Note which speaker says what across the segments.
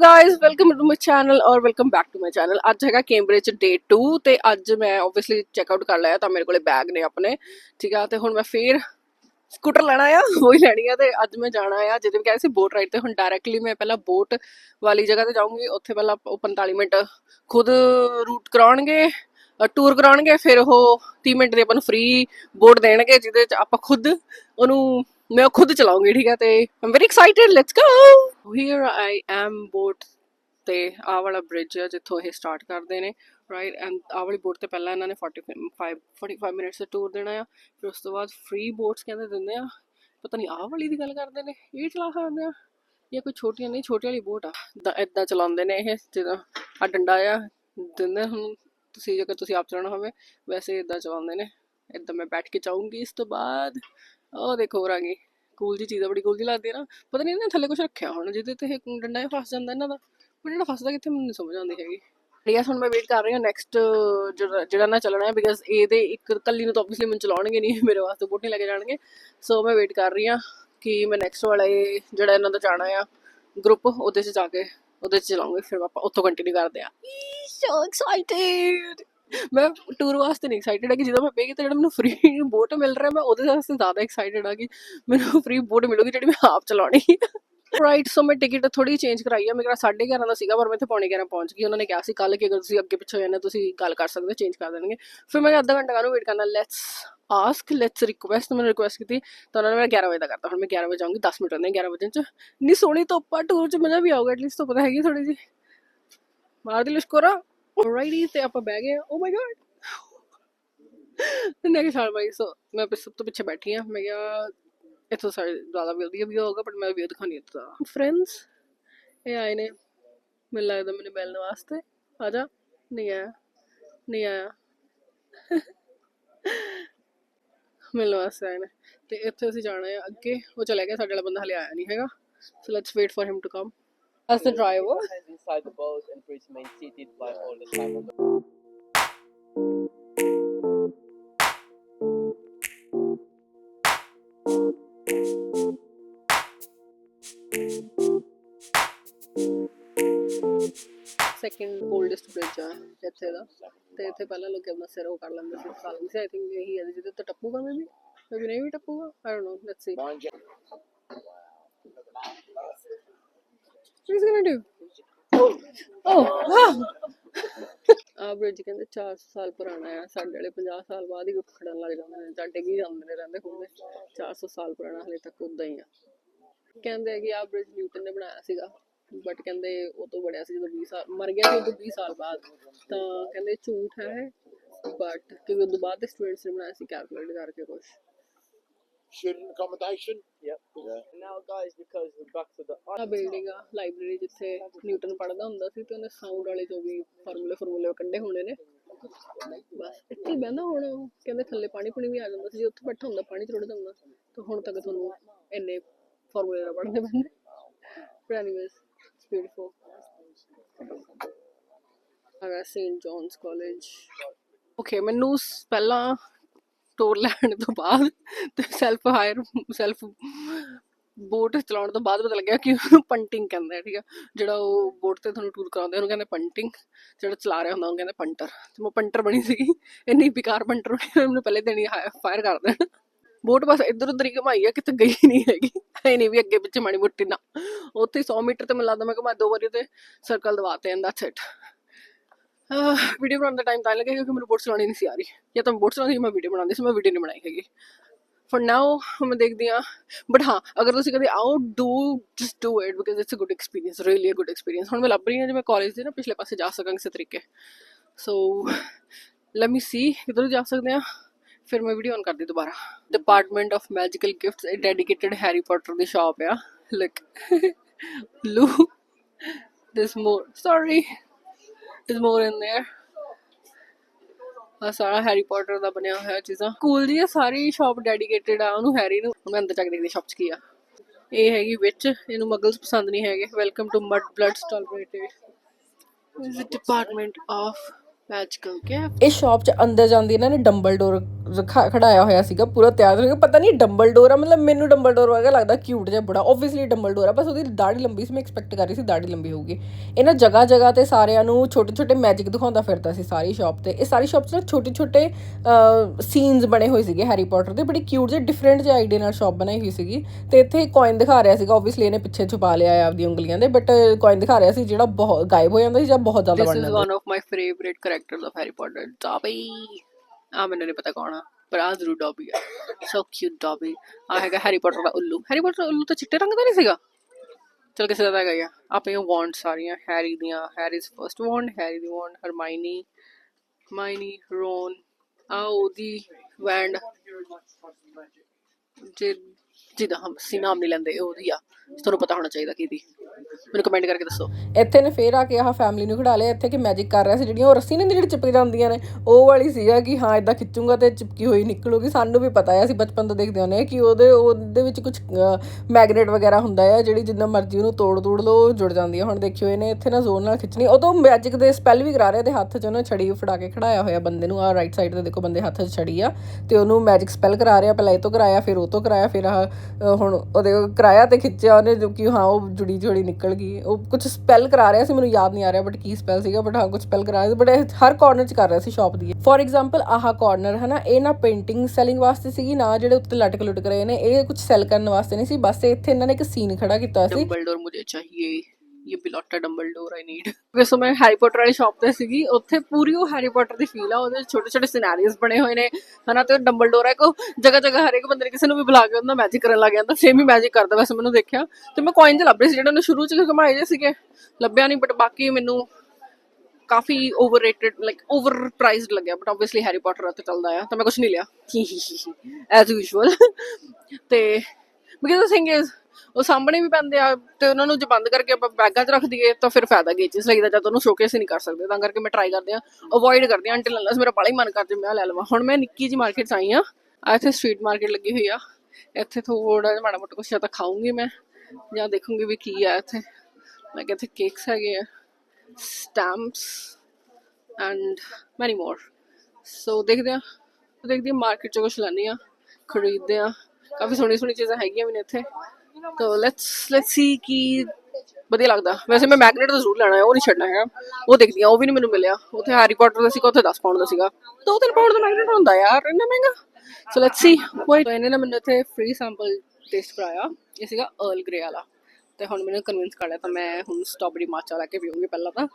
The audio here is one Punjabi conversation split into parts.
Speaker 1: Guys welcome to my channel ਔਰ welcome back to my channel ਅੱਜ ਹੈਗਾ ਕੈਂਬਰਿਜ ਡੇ 2 ਤੇ ਅੱਜ ਮੈਂ ਆਬਵੀਅਸਲੀ ਚੈੱਕ ਆਊਟ ਕਰ ਲਿਆ ਤਾਂ ਮੇਰੇ ਕੋਲੇ ਬੈਗ ਨੇ ਆਪਣੇ, ਠੀਕ ਆ? ਤੇ ਹੁਣ ਮੈਂ ਫੇਰ ਸਕੂਟਰ ਲੈਣਾ ਆ, ਉਹੀ ਲੈਣੀ ਆ ਤੇ ਅੱਜ ਮੈਂ ਜਾਣਾ ਆ। ਜਿਹਦੇ ਵੀ ਕਹਿੰਦੇ ਸੀ ਬੋਟ ਰਾਈਡ ਤੇ ਹੁਣ ਡਾਇਰੈਕਟਲੀ ਮੈਂ ਪਹਿਲਾਂ ਬੋਟ ਵਾਲੀ ਜਗ੍ਹਾ ਤੇ ਜਾਊਂਗੀ, ਉੱਥੇ ਪਹਿਲਾਂ ਉਹ 45 ਮਿੰਟ ਖੁਦ ਰੂਟ ਕਰਾਉਣਗੇ ਟੂਰ ਕਰਾਉਣਗੇ, ਫਿਰ ਉਹ 30 ਮਿੰਟ ਦੇ ਆਪਾਂ ਨੂੰ ਫ੍ਰੀ ਬੋਟ ਦੇਣਗੇ, ਜਿਹਦੇ ਚ ਆਪਾਂ ਖੁਦ ਉਹਨੂੰ ਮੈਂ ਉਹ ਖੁਦ ਚਲਾਉਂਗੀ, ਠੀਕ ਹੈ, ਤੇ I'm very excited let's go here I am boat ਤੇ ਆਹ ਵਾਲਾ ਬ੍ਰਿਜ ਹੈ ਜਿੱਥੋਂ ਇਹ ਸਟਾਰਟ ਕਰਦੇ ਨੇ ਰਾਈਟ ਐਂਡ ਆਹ ਵਾਲੀ ਬੋਟ ਤੇ ਪਹਿਲਾਂ ਇਹਨਾਂ ਨੇ 45 45 ਮਿੰਟਸ ਦਾ ਟੂਰ ਦੇਣਾ ਆ, ਫਿਰ ਉਸ ਤੋਂ ਬਾਅਦ ਫ੍ਰੀ ਬੋਟਸ ਕਹਿੰਦੇ ਦਿੰਦੇ ਆ। ਪਤਾ ਨਹੀਂ ਆਹ ਵਾਲੀ ਦੀ ਗੱਲ ਕਰਦੇ ਨੇ, ਇਹ ਚਲਾ ਸਕਦੇ ਆ, ਜਾਂ ਕੋਈ ਛੋਟੀਆਂ, ਨਹੀਂ, ਛੋਟੀ ਵਾਲੀ ਬੋਟ ਆ। ਇਦਾਂ ਚਲਾਉਂਦੇ ਨੇ ਇਹ, ਜਿੱਦਾਂ ਆ ਡੰਡਾ ਆ, ਦਿੰਦੇ ਹੁਣ ਤੁਸੀਂ, ਜੇਕਰ ਤੁਸੀਂ ਆਪ ਚਲਾਉਣਾ ਹੋਵੇ, ਵੈਸੇ ਇਦਾਂ ਚਲਾਉਂਦੇ ਨੇ। ਇਦਾਂ ਮੈਂ ਬੈਠ ਕੇ ਚਾਹੂੰਗੀ ਇਸ ਤੋਂ ਬਾਅਦ। ਉਹ ਦੇਖੋ ਗਈ ਕੂਲ ਜੀ ਚੀਜ਼ ਆ ਬੜੀ ਕੂਲ ਜੀ ਲੱਗਦੀ ਹੈ ਨਾ। ਪਤਾ ਨਹੀਂ ਇਹਨਾਂ ਨੇ ਥੱਲੇ ਕੁਝ ਰੱਖਿਆ ਹੁਣ ਜਿਹਦੇ ਤੇ ਇਹ ਡੰਡਾ ਫਸ ਜਾਂਦਾ ਇਹਨਾਂ ਦਾ। ਪਰ ਜਿਹੜਾ ਫਸਦਾ ਕਿੱਥੇ ਮੈਨੂੰ ਨਹੀਂ ਸਮਝ ਆਉਂਦੀ ਹੈਗੀ। ਯਾਰ ਹੁਣ ਮੈਂ ਵੇਟ ਕਰ ਰਹੀ ਹਾਂ ਨੈਕਸਟ ਜਿਹੜਾ ਨਾ ਚੱਲਣਾ ਹੈ ਬਿਕਾਜ਼ ਇਹਦੇ ਇੱਕ ਕੱਲੀ ਨੂੰ ਤਾਂ ਆਬਵੀਅਸਲੀ ਮੈਨੂੰ ਚਲਾਉਣਗੇ ਨਹੀਂ ਮੇਰੇ ਵਾਸਤੇ ਬੋਟ ਨਹੀਂ ਲੈ ਕੇ ਜਾਣਗੇ। ਸੋ ਮੈਂ ਵੇਟ ਕਰ ਰਹੀ ਹਾਂ ਕਿ ਮੈਂ ਨੈਕਸਟ ਵਾਲਾ ਇਹ ਜਿਹੜਾ ਇਹਨਾਂ ਦਾ ਜਾਣਾ ਆ ਗਰੁੱਪ ਉਹਦੇ 'ਚ ਜਾ ਕੇ ਉਹਦੇ 'ਚ ਚਲਾਉਂਗੇ ਫਿਰ ਆਪਾਂ ਉੱਥੋਂ ਕੰਟੀਨਿਊ ਕਰਦੇ ਆ ਸੋ ਐਕਸਾਈਟਿਡ ਮੈਂ ਟੂਰ ਵਾਸਤੇ ਨਹੀਂ ਐਕਸਾਈਟਿਡ ਹੈ ਕਿ ਜਦੋਂ ਮੈਂ ਪੇ ਕੀਤਾ ਜਿਹੜਾ ਮੈਨੂੰ ਫ੍ਰੀ ਬੋਟ ਮਿਲ ਰਿਹਾ, ਮੈਂ ਉਹਦੇ ਵਾਸਤੇ ਜ਼ਿਆਦਾ ਐਕਸਾਈਟਿਡ ਆ ਕਿ ਮੈਨੂੰ ਫ੍ਰੀ ਬੋਟ ਮਿਲੂਗੀ ਜਿਹੜੀ ਮੈਂ ਆਪ ਚਲਾਉਣੀ ਰਾਈਟ ਸੋ ਮੈਂ ਟਿਕਟ ਥੋੜੀ ਚੇਂਜ ਕਰਾਈ ਆ। ਮੇਰਾ 11:30 ਦਾ ਸੀਗਾ, ਪਰ ਮੈਂ ਇੱਥੇ ਪੌਣੇ 11 ਪਹੁੰਚ ਗਈ। ਉਹਨਾਂ ਨੇ ਕਿਹਾ ਸੀ ਕੱਲ ਕਿ ਅਗਰ ਤੁਸੀਂ ਅੱਗੇ ਪਿੱਛੇ ਜਾਣਾ ਤੁਸੀਂ ਗੱਲ ਕਰ ਸਕਦੇ ਹੋ ਚੇਂਜ ਕਰ ਦੇਣਗੇ। ਫਿਰ ਮੈਂ ਅੱਧਾ ਘੰਟਾ ਕਾਹਨੂੰ ਵੇਟ ਕਰਨਾ ਲੈਟਸ ਆਸਕ ਲੈਟਸ ਰਿਕੁਐਸਟ ਮੈਂ ਰਿਕੁਐਸਟ ਕੀਤੀ ਤਾਂ ਉਹਨਾਂ ਨੇ ਮੇਰਾ 11 ਵਜੇ ਦਾ ਕਰਤਾ। ਹੁਣ ਮੈਂ 11 ਵਜੇ ਜਾਊਂਗੀ 10 ਮਿੰਟ ਹੁੰਦੇ 11 ਵਜੇ ਚ। ਨਹੀਂ ਸੋਹਣੀ ਧੁੱਪ ਆ ਟੂਰ ਚ ਮਜ਼ਾ ਵੀ ਆਊਗਾ ਐਟਲੀਸਟ ਧੁੱਪ ਤਾਂ ਹੈਗੀ ਥੋੜੀ ਜੀ ਮਾਰ ਦੀ ਲਸ਼ਕੋਰਾ ਰਾਈਟੀ ਤੇ ਆਪਾਂ ਬਹਿ ਗਏ ਓ ਮਾਈ ਗॉड ਨੇ ਕਿ ਸਾਲ ਬਾਈ, ਸੋ ਮੈਂ ਪਿੱਛੇ ਸਭ ਤੋਂ ਪਿੱਛੇ ਬੈਠੀ ਆ ਮੈਂ ਕਿਹਾ, ਇੱਥੋਂ ਸਾਰੇ ਜ਼ਿਆਦਾ ਵਧੀਆ ਵੀ ਹੋਗਾ ਪਰ ਮੈਂ ਵੀ ਦਿਖਾਣੀ ਇੱਥੋਂ ਫਰੈਂਡਸ ਇਹ ਆਏ ਨੇ। ਮੈਨੂੰ ਲੱਗਦਾ ਮੈਨੂੰ ਮਿਲਣ ਵਾਸਤੇ। ਆ ਜਾ। ਨਹੀਂ ਆਇਆ। ਨਹੀਂ ਆਇਆ। ਮਿਲਣ ਵਾਸਤੇ ਆਏ ਨੇ। ਤੇ ਇੱਥੇ ਅਸੀਂ ਜਾਣਾ ਹੈ ਅੱਗੇ। ਉਹ ਚਲੇ ਗਿਆ, ਸਾਡੇ ਵਾਲਾ ਬੰਦਾ ਹਲੇ ਆਇਆ ਨਹੀਂ ਹੈਗਾ। So let's wait for him to come as the driver.
Speaker 2: hands inside the boat and Chris remain seated by all the time. On the
Speaker 1: second oldest bridge ਆ ਇੱਥੇ ਦਾ ਤੇ ਇੱਥੇ ਪਹਿਲਾਂ ਲੋਕ ਆਪਣਾ ਸਿਰ ਉਹ ਕਰ ਲੈਂਦੇ ਸੀ ਖਾ ਲੈਂਦੇ ਸੀ ਆਈ ਥਿੰਕ ਇਹੀ ਹੈ ਜਿਹਦੇ ਤੇ ਟੱਪੂਗਾ ਮੈਂ ਵੀ ਮੈਂ ਵੀ ਨਹੀਂ ਵੀ ਟੱਪੂਗਾ I don't know let's see What gonna do? Oh, wow! ਆ ਬ੍ਰਿਜ ਕਹਿੰਦੇ 400 ਸਾਲ ਪੁਰਾਣਾ ਆ ਸਾਡੇ ਵਾਲੇ 50 ਸਾਲ ਬਾਅਦ ਹੀ ਉੱਠ ਲੱਗ ਜਾਂਦੇ ਨੇ ਜਾਂ ਡਿੱਗੀ ਜਾਂਦੇ ਨੇ ਰਹਿੰਦੇ ਹੁੰਦੇ 400 ਸਾਲ ਪੁਰਾਣਾ ਹਲੇ ਤੱਕ ਉਦਾਂ ਹੀ ਆ ਕਹਿੰਦੇ ਕਿ ਆ ਬ੍ਰਿਜ ਨਿਊਟਨ ਨੇ ਬਣਾਇਆ ਸੀਗਾ ਬਟ ਕਹਿੰਦੇ ਉਹ ਤੋਂ ਬਣਿਆ ਸੀ ਜਦੋਂ 20 ਸਾਲ ਮਰ ਗਿਆ ਸੀ ਉਦੋਂ 20 ਸਾਲ ਬਾਅਦ ਤਾਂ ਕਹਿੰਦੇ ਝੂਠ ਹੈ ਬਟ ਕਿਉਂਕਿ ਉਦੋਂ ਬਾਅਦ ਦੇ ਸਟੂਡੈਂਟਸ ਨੇ ਬਣਾਇਆ ਸੀ ਕੈਲਕੂਲੇਟ ਕਰਕੇ ਕੁਝ
Speaker 3: Student accommodation?
Speaker 2: Yep.
Speaker 3: Yeah.
Speaker 2: Now, guys, because we're back to the
Speaker 1: ਆ ਬਿਲਡਿੰਗ ਆ ਲਾਇਬ੍ਰੇਰੀ ਜਿੱਥੇ ਨਿਊਟਨ ਪੜ੍ਹਦਾ ਹੁੰਦਾ ਸੀ ਤੇ ਉਹਨੇ ਸਾਊਂਡ ਵਾਲੇ ਜੋ ਵੀ ਫਾਰਮੂਲੇ ਫਾਰਮੂਲੇ ਕੱਢੇ ਹੋਣੇ ਨੇ ਬਸ ਇੱਥੇ ਬਹਿੰਦਾ ਹੁਣ ਉਹ। ਕਹਿੰਦੇ ਥੱਲੇ ਪਾਣੀ ਪੁਣੀ ਵੀ ਆ ਜਾਂਦਾ ਸੀ ਜੇ ਉੱਥੇ ਬੈਠਾ ਹੁੰਦਾ ਪਾਣੀ ਚ ਰੁੜ ਜਾਂਦਾ ਤਾਂ ਹੁਣ ਤੱਕ ਤੁਹਾਨੂੰ ਇੰਨੇ ਫਾਰਮੂਲੇ ਨਾ ਪੜ੍ਹਨੇ ਪੈਂਦੇ ਪਰ ਐਨੀਵੇਜ਼ ਇਟਸ ਬਿਊਟੀਫੁਲ ਹੈਗਾ ਸੇਂਟ ਜੌਨਸ ਕਾਲਜ ਓਕੇ ਮੈਨੂੰ ਪਹਿਲਾਂ ਟੂਰ ਲੈਣ ਤੋਂ ਬਾਅਦ ਤੇ ਸੈਲਫ ਹਾਇਰ ਸੈਲਫ ਬੋਟ ਚਲਾਉਣ ਤੋਂ ਬਾਅਦ ਪਤਾ ਲੱਗਿਆ ਕਿ ਉਹਨੂੰ ਪੰਟਿੰਗ ਕਹਿੰਦੇ ਆ, ਠੀਕ ਆ। ਜਿਹੜਾ ਉਹ ਬੋਟ ਤੇ ਤੁਹਾਨੂੰ ਟੂਰ ਕਰਾਉਂਦੇ ਉਹਨੂੰ ਕਹਿੰਦੇ ਪੰਟਿੰਗ ਜਿਹੜਾ ਚਲਾ ਰਿਹਾ ਹੁੰਦਾ, ਉਹਨੂੰ ਕਹਿੰਦੇ ਪੰਟਰ ਤੇ ਮੈਂ ਪੰਟਰ ਬਣੀ ਸੀਗੀ। ਇੰਨੀ ਬੇਕਾਰ ਪੰਟਰ ਬਣੀ ਮੈਨੂੰ ਪਹਿਲੇ ਦਿਨ ਹੀ ਫਾਇਰ ਕਰ ਦੇਣ। ਬੋਟ ਬਸ ਇੱਧਰ ਉੱਧਰ ਹੀ ਘਮਾਈ ਆ, ਕਿਤੇ ਗਈ ਨਹੀਂ ਹੈਗੀ। ਐ ਨਹੀਂ ਵੀ ਅੱਗੇ ਪਿੱਛੇ ਮਾੜੀ ਮੁੱਟੀ ਨਾ। ਉੱਥੇ 100 ਮੀਟਰ ਤੇ ਮੈਨੂੰ ਲੱਗਦਾ ਮੈਂ ਘੁਮਾ ਦੋ ਵਾਰੀ ਤੇ ਸਰਕਲ ਦਵਾਤੇ ਐਂਡ ਦੈਟਸ ਇਟ ਵੀਡੀਓ ਬਣਾਉਣ ਦਾ ਟਾਈਮ ਤਾਂ ਲੱਗਿਆ ਕਿਉਂਕਿ ਮੈਨੂੰ ਬੋਟ ਚਲਾਉਣੀ ਨਹੀਂ ਸੀ ਆ ਰਹੀ ਜਾਂ ਤਾਂ ਬੋਟ ਚਲਾਉਂਦੀ ਸੀ, ਮੈਂ ਵੀਡੀਓ ਬਣਾਉਂਦੀ ਸੀ ਮੈਂ ਵੀਡੀਓ ਨਹੀਂ ਬਣਾਈ ਹੈਗੀ ਫॉर ਨਾਓ ਮੈਂ ਦੇਖਦੀ ਆ ਬਟ ਹਾਂ ਅਗਰ ਤੁਸੀਂ ਕਦੇ ਆਓ do just do it because it's a good experience really a good experience ਹੁਣ ਮੈਂ ਲੱਭ ਰਹੀ ਹਾਂ ਜੇ ਮੈਂ ਕਾਲਜ ਦੇ ਨਾ ਪਿਛਲੇ ਪਾਸੇ ਜਾ ਸਕਾਂ ਕਿਸੇ ਤਰੀਕੇ ਸੋ ਲੈਟ ਮੀ ਸੀ ਕਿੱਧਰ ਜਾ ਸਕਦੇ ਆ ਫਿਰ ਮੈਂ ਵੀਡੀਓ ਔਨ ਕਰਦੀ ਦੁਬਾਰਾ ਡਿਪਾਰਟਮੈਂਟ ਆਫ ਮੈਜੀਕਲ ਗਿਫਟਸ ਇਹ ਡੈਡੀਕੇਟਡ ਹੈਰੀ ਪੋਟਰ ਦੀ ਸ਼ਾਪ ਆ ਲੁੱਕ ਲੂ ਦਿਸ ਮੋਰ ਸੌਰੀ is ਆ ਸਾਰਾ ਹੈਰੀ ਪੋਟਰ ਦਾ ਬਣਿਆ ਹੋਇਆ ਚੀਜ਼ਾਂ। ਕੂਲ ਜੀ ਸਾਰੀ ਸ਼ਾਪ ਡੈਡੀਕੇਟਡ ਆ, ਉਹਨੂੰ ਹੈਰੀ ਨੂੰ। ਮੈਂ ਅੰਦਰ ਜਾ ਦੇਖਦੀ ਸ਼ਾਪ 'ਚ ਕੀ ਆ। ਇਹ ਹੈਗੀ ਵਿੱਚ, ਇਹਨੂੰ ਮਗਲਸ ਪਸੰਦ ਨਹੀਂ ਹੈਗੇ। ਵੈਲਕਮ ਟੂ ਮਡ ਬਲੱਡ ਸਟਾਲਰੇਟਡ ਇਸ ਡਿਪਾਰਟਮੈਂਟ ਆਫ
Speaker 4: ਇਸ ਸ਼ਾਪ 'ਚ ਅੰਦਰ ਜਾਂਦੀ ਇਹਨਾਂ ਨੇ ਡੰਬਲਡੋਰ ਰਖਾ ਖੜਾਇਆ ਹੋਇਆ ਸੀਗਾ ਪੂਰਾ ਤਿਆਰ ਕਰਕੇ ਪਤਾ ਨਹੀਂ ਡੰਬਲਡੋਰ ਆ ਮਤਲਬ ਮੈਨੂੰ ਡੰਬਲਡੋਰ ਵਰਗਾ ਲੱਗਦਾ ਕਿਊਟ ਜਿਹਾ ਬੜਾ। ਆਬਵੀਅਸਲੀ ਡੰਬਲਡੋਰ ਆ ਬਸ ਉਹਦੀ ਦਾੜੀ ਲੰਬੀ ਸੀ ਮੈਂ ਐਕਸਪੈਕਟ ਕਰ ਰਹੀ ਸੀ ਦਾੜੀ ਲੰਬੀ ਹੋਊਗੀ। ਇਹਨਾਂ ਜਗ੍ਹਾ ਜਗ੍ਹਾ ਤੇ ਸਾਰਿਆਂ ਨੂੰ ਛੋਟੇ ਛੋਟੇ ਮੈਜਿਕ ਦਿਖਾਉਂਦਾ ਫਿਰਦਾ ਸੀ ਸਾਰੀ ਸ਼ਾਪ ਤੇ। ਇਹ ਸਾਰੀ ਸ਼ਾਪ 'ਚ ਨਾ ਛੋਟੇ ਛੋਟੇ ਸੀਨਸ ਬਣੇ ਹੋਏ ਸੀਗੇ ਹੈਰੀ ਪੋਟਰ ਦੇ। ਬੜੀ ਕਿਊਟ ਜਿਹੇ ਡਿਫਰੈਂਟ ਜਿਹੇ ਆਈਡੀਆ ਨਾਲ ਸ਼ਾਪ ਬਣਾਈ ਹੋਈ ਸੀਗੀ। ਤੇ ਇੱਥੇ ਕੋਇਨ ਦਿਖਾ ਰਿਹਾ ਸੀਗਾ ਆਬਵੀਅਸਲੀ ਇਹਨੇ ਪਿੱਛੇ ਛੁਪਾ ਲਿਆ ਹੈ ਆਪਦੀ ਉਂਗਲੀਆਂ ਦੇ ਬਟ ਕੋਇਨ ਦਿਖਾ ਰਿਹਾ ਸੀ ਜਿਹੜਾ ਬਹੁਤ ਗਾਇਬ ਹੋ ਜਾਂਦਾ ਸੀ ਜਾਂ ਬਹੁਤ ਜ਼ਿਆਦਾ
Speaker 1: ਦਿਸ
Speaker 4: ਬਣ
Speaker 1: ਇਜ਼
Speaker 4: ਜਾਂਦਾ
Speaker 1: one of my favourite characters of Harry Potter Dobby ਆ ਮੈਨੂੰ ਨਹੀਂ ਪਤਾ ਕੌਣ ਆ, ਪਰ ਆ ਜ਼ਰੂਰ ਡਾਬੀ ਆ। ਸੋ ਕਿਊਟ ਡਾਬੀ ਆ ਹੈਗਾ ਹੈਰੀ ਪੋਟਰ ਦਾ ਉੱਲੂ। ਹੈਰੀ ਪੋਟਰ ਦਾ ਉੱਲੂ ਤਾਂ ਚਿੱਟੇ ਰੰਗ ਦਾ ਨਹੀਂ ਸੀਗਾ? ਚਲ ਕਿਸੇ ਦਾ ਹੈਗਾ ਆ। ਆਪੇ ਵਾਂਡ ਸਾਰੀਆਂ ਹੈਰੀ ਦੀਆਂ ਹੈਰੀਜ਼ ਫਰਸਟ ਵਾਂਡ ਹੈਰੀ ਦੀ ਵਾਂਡ ਹਰਮਾਈਨੀ ਮਾਈਨੀ ਰੋਨ ਆ ਉਹਦੀ ਵੈਂਡ ਜੇ ਜਿਹਦਾ ਹਮ ਸੀ ਨਾਮ ਨਹੀਂ ਲੈਂਦੇ ਉਹਦੀ ਆ। ਤੁਹਾਨੂੰ ਪਤਾ ਹੋਣਾ ਚਾਹੀਦਾ ਕਿਹਦੀ ਮੈਨੂੰ ਕਮੈਂਟ ਕਰਕੇ ਦੱਸੋ।
Speaker 4: ਇੱਥੇ ਨੇ ਫੇਰ ਆ ਕੇ ਆਹ ਫੈਮਿਲੀ ਨੂੰ ਖੜਾ ਲਿਆ, ਇੱਥੇ ਕਿ ਮੈਜਿਕ ਕਰ ਰਿਹਾ ਸੀ, ਜਿਹੜੀਆਂ ਉਹ ਰੱਸੀ ਨੇ ਜਿਹੜੀ ਚਿਪਕ ਜਾਂਦੀਆਂ ਨੇ। ਉਹ ਵਾਲੀ ਸੀਗਾ ਕਿ ਹਾਂ ਇਦਾਂ ਖਿੱਚੂਗਾ ਤੇ ਚਿਪਕੀ ਹੋਈ ਨਿਕਲੂਗੀ। ਸਾਨੂੰ ਵੀ ਪਤਾ ਹੈ ਅਸੀਂ ਬਚਪਨ ਤੋਂ ਦੇਖਦੇ ਹੁੰਦੇ ਹਾਂ ਕਿ ਉਹਦੇ ਉਹਦੇ ਵਿੱਚ ਕੁਝ ਮੈਗਨੇਟ ਵਗੈਰਾ ਹੁੰਦਾ ਹੈ ਜਿਹੜੀ ਜਿੰਨਾ ਮਰਜ਼ੀ ਉਹਨੂੰ ਤੋੜ ਤੋੜ ਲੋ ਜੁੜ ਜਾਂਦੀ ਹੈ ਹੁਣ ਦੇਖਿਓ ਇਹਨੇ ਇੱਥੇ ਨਾ ਜ਼ੋਰ ਨਾਲ ਖਿੱਚਣੀ। ਉਦੋਂ ਮੈਜਿਕ ਦੇ ਸਪੈਲ ਵੀ ਕਰਾ ਰਿਹਾ ਤੇ ਹੱਥ 'ਚ ਉਹਨੇ ਛੜੀ ਫੜਾ ਕੇ ਖੜਾਇਆ ਹੋਇਆ ਬੰਦੇ ਨੂੰ। ਆ ਰਾਈਟ ਸਾਈਡ ਤੇ ਦੇਖੋ ਬੰਦੇ ਹੱਥ 'ਚ ਛੜੀ ਆ ਤੇ ਉਹਨੂੰ ਮੈਜਿਕ ਸਪੈਲ ਕਰਾ ਰਿਹਾ। ਪਹਿਲਾਂ ਇਹ ਤੋਂ ਕਰਾਇਆ, ਫਿਰ ਉਹ ਤੋਂ ਕਰਾਇਆ, ਫਿਰ ਆਹ ਹੁਣ ਉਹਦੇ ਕਰਾਇਆ ਤੇ ਖਿੱਚਿਆ। ਨੇ ਜੋ ਕਿ ਹਾਂ, ਉਹ ਜੁੜੀ ਜੁੜੀ ਨਿਕਲ ਗਈ। ਉਹ ਕੁਝ ਸਪੈਲ ਕਰਾ ਰਿਹਾ ਸੀ, ਮੈਨੂੰ ਯਾਦ ਨਹੀਂ ਆ ਰਿਹਾ ਬਟ ਕੀ ਸਪੈਲ ਸੀਗਾ ਬਟ ਹਾਂ ਕੁਝ ਸਪੈਲ ਕਰਾ ਰਿਹਾ ਬਟ ਹਰ ਕਾਰਨਰ 'ਚ ਕਰ ਰਿਹਾ ਸੀ ਸ਼ਾਪ ਦੀ। ਫੋਰ ਐਗਜ਼ਾਮਪਲ ਆਹ ਕਾਰਨਰ ਹਨਾ, ਇਹ ਨਾ ਪੇਂਟਿੰਗ ਸੈਲਿੰਗ ਵਾਸਤੇ ਸੀਗੀ, ਨਾ ਜਿਹੜੇ ਉੱਤੇ ਲਟਕ ਲੁਟਕ ਰਹੇ ਨੇ, ਇਹ ਕੁਝ ਸੈਲ ਕਰਨ ਵਾਸਤੇ ਨਹੀਂ ਸੀ। ਬਸ ਇੱਥੇ ਇਹਨਾਂ ਨੇ ਇੱਕ ਸੀਨ ਖੜਾ ਕੀਤਾ ਸੀ।
Speaker 1: ਡੰਬਲਡੋਰ ਮੁਝੇ ਚਾਹੀਏ। ਇਹ ਪਿਲੋਟਾ ਡੰਬਲਡੋਰ ਆਈ ਨੀਡ ਵੈਸੇ ਮੈਂ ਹੈਰੀ ਪੋਟਰ ਵਾਲੀ ਸ਼ਾਪ ਤੇ ਸੀਗੀ, ਉੱਥੇ ਪੂਰੀ ਉਹ ਹੈਰੀ ਪੋਟਰ ਦੀ ਫੀਲ ਆ, ਉਹਦੇ ਛੋਟੇ ਛੋਟੇ ਸਿਨੈਰੀਓਸ ਬਣੇ ਹੋਏ ਨੇ। ਹਨਾ, ਤੇ ਡੰਬਲਡੋਰ ਹੈ ਕੋ ਜਗ੍ਹਾ ਜਗ੍ਹਾ ਹਰੇਕ ਬੰਦੇ ਨੇ ਕਿਸੇ ਨੂੰ ਵੀ ਬੁਲਾ ਕੇ ਉਹਦਾ ਮੈਜਿਕ ਕਰਨ ਲੱਗ ਜਾਂਦਾ ਸੇਮ ਹੀ ਮੈਜਿਕ ਕਰਦਾ, ਵੈਸੇ ਮੈਨੂੰ ਦੇਖਿਆ। ਤੇ ਮੈਂ ਕੋਇਨ ਦੇ ਲੱਭ ਸੀ, ਜਿਹੜੇ ਉਹਨੇ ਸ਼ੁਰੂ ਚ ਘਮਾਏ ਜੇ ਸੀਗੇ। ਲੱਭਿਆ ਨਹੀਂ ਬਟ ਬਾਕੀ ਮੈਨੂੰ ਕਾਫੀ ਓਵਰਰੇਟਡ ਲਾਈਕ ਓਵਰ ਪ੍ਰਾਈਸਡ ਲੱਗਿਆ ਬਟ ਆਬਵੀਅਸਲੀ ਹੈਰੀ ਪੋਟਰ ਉੱਤੇ ਚੱਲਦਾ ਆ, ਤਾਂ ਮੈਂ ਕੁਝ ਨਹੀਂ ਲਿਆ। ਐਜ਼ ਯੂਜੂਅਲ ਤੇ ਬਿਕਾਜ਼ ਦ ਥਿੰਗ ਇਜ਼ ਉਹ ਸਾਹਮਣੇ ਵੀ ਪੈਂਦੇ ਆ ਤੇ ਉਹਨਾਂ ਨੂੰ ਜੇ ਬੰਦ ਕਰਕੇ ਆਪਾਂ ਬੈਗਾਂ 'ਚ ਰੱਖ ਦਈਏ ਤਾਂ ਫਿਰ ਫਾਇਦਾ ਗੇਚਸ ਲਈਦਾ, ਜਦ ਉਹਨੂੰ ਸ਼ੋਕੇਸ ਨਹੀਂ ਕਰ ਸਕਦੇ। ਤਾਂ ਕਰਕੇ ਮੈਂ ਟਰਾਈ ਕਰਦੇ ਆ ਅਵੋਇਡ ਕਰਦੇ ਆ ਅੰਟਿਲ ਅਨਲੈਸ ਮੇਰਾ ਬੜਾ ਹੀ ਮਨ ਕਰ ਮੈਂ ਲੈ ਲਵਾਂ। ਹੁਣ ਮੈਂ ਨਿੱਕੀ ਜੀ ਮਾਰਕੀਟ ਆਈ ਆ ਆ ਇੱਥੇ ਸਟਰੀਟ ਮਾਰਕੀਟ ਲੱਗੀ ਹੋਈ ਆ। ਇੱਥੇ ਥੋੜਾ ਜਿਹਾ ਮਾੜਾ ਮੋਟਾ ਕੁਛ ਜਾਂ ਤਾਂ ਖਾਊਂਗੀ ਮੈਂ, ਜਾਂ ਦੇਖੂੰਗੀ ਵੀ ਕੀ ਆ ਇੱਥੇ। ਮੈਂ ਕਿਹਾ ਇੱਥੇ ਕੇਕਸ ਹੈਗੇ ਆ ਸਟੈਂਪਸ ਐਂਡ ਮੈਨੀ ਮੋਰ ਸੋ ਦੇਖਦੇ ਆ ਦੇਖਦੇ ਆ ਮਾਰਕੀਟ ਚੋਂ ਕੁਛ ਲੈਣੀ ਆ, ਖਰੀਦਦੇ ਆ। ਕਾਫੀ ਸੋਹਣੀ ਸੋਹਣੀ ਚੀਜ਼ਾਂ ਹੈਗੀਆਂ ਵੀ ਨੇ ਇੱਥੇ। ਤੋ ਲੈਟਸ ਲੈਟਸ ਸੀ ਕੀ ਵਧੀਆ ਲੱਗਦਾ। ਵੈਸੇ ਮੈਂ ਮੈਗਨੇਟ ਤਾਂ ਜ਼ਰੂਰ ਲੈਣਾ ਹੈ, ਉਹ ਨਹੀਂ ਛੱਡਣਾ ਹੈਗਾ। ਉਹ ਦੇਖਦੀ ਆ ਉਹ ਵੀ ਨਹੀਂ ਮੈਨੂੰ ਮਿਲਿਆ। ਉੱਥੇ ਹੈਰੀ ਪੋਟਰ ਦਾ ਸੀਗਾ ਉੱਥੇ 10 ਪਾਉਂਡ ਦਾ ਸੀਗਾ। ਦੋ ਤਿੰਨ ਪਾਉਂਡ ਦਾ ਮੈਗਨੇਟ ਹੁੰਦਾ ਯਾਰ, ਇੰਨਾ ਮਹਿੰਗਾ। ਸੋ ਲੈਟਸ ਸੀ ਕੋਈ ਇਹਨੇ ਨਾ ਮੈਨੂੰ ਇੱਥੇ ਫ੍ਰੀ ਸੈਂਪਲ ਟੇਸਟ ਕਰਾਇਆ। ਇਹ ਸੀਗਾ ਅਰਲ ਗ੍ਰੇ ਵਾਲਾ। ਤੇ ਹੁਣ ਮੈਨੂੰ ਕਨਵਿੰਸ ਕਰ ਲਿਆ ਤਾਂ ਮੈਂ ਹੁਣ ਸਟ੍ਰਾਬੇਰੀ ਮਾਚਾ ਲੈ ਕੇ ਪੀਉਂਗੀ ਪਹਿਲਾਂ ਤਾਂ।